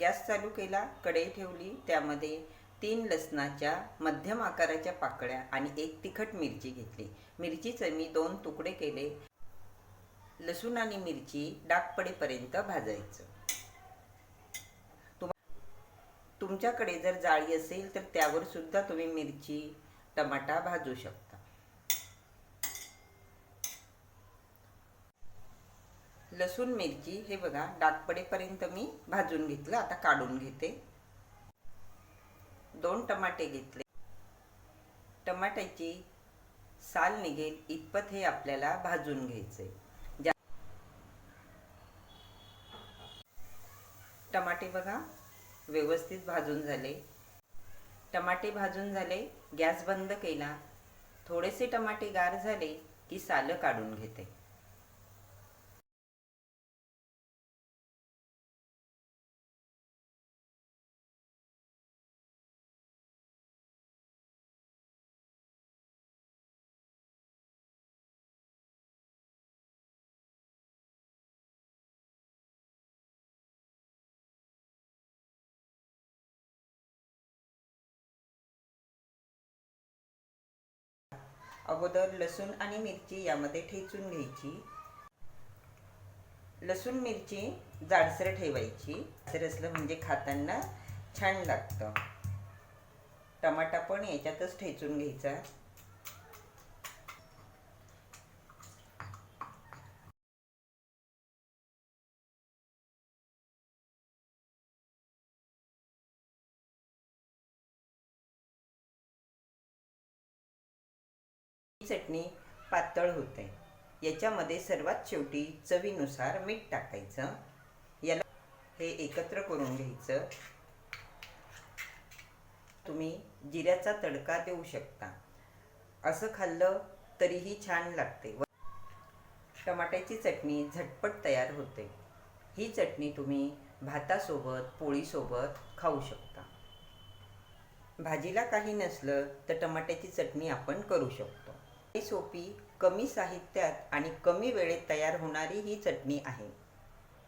Gas चालू केला कढई ठेवली त्यामध्ये तीन लसणाच्या मध्यम आकाराच्या पाकळ्या आणि एक तिखट मिरची घेतली. मिरचीचे मी दोन तुकडे केले. लसूण आणि मिरची डाग पडेपर्यंत भाजायचं. तुम- तुमच्याकडे जर जाळी असेल तर त्यावर सुद्धा तुम्ही मिरची टमाटा भाजू शकता. लसूण मिरची हे बघा डाग पडेपर्यंत मी भाजून घेतलं आता काढून घेते. दोन टमाटे घेतले. टमाट्याची साल निघेल इतपत हे आपल्याला भाजून घ्यायचे. टमाटे बघा व्यवस्थित भाजून झाले. टमाटे भाजून झाले गॅस बंद केला. थोडेसे टमाटे गार झाले की सालं काढून घेते. अगोदर लसूण आणि मिरची यामध्ये ठेचून घ्यायची. लसूण मिरची जाडसर ठेवायची. जाडसर असलं म्हणजे खाताना छान लागतं. टमाटा पण याच्यातच ठेचून घ्यायचा. चटणी पातळ होते. याच्यामध्ये सर्वात शेवटी चवीनुसार मीठ टाकायचं. याला हे एकत्र करून घ्यायचं. तुम्ही जिऱ्याचा तडका देऊ शकता. असं खाल्लं तरीही छान लागते. व टमाट्याची चटणी झटपट तयार होते. ही चटणी तुम्ही भातासोबत पोळीसोबत खाऊ शकता. भाजीला काही नसलं तर टमाट्याची चटणी आपण करू शकतो. सोपी कमी साहित्यात आणि कमी वेळेत तयार होणारी ही चटणी आहे.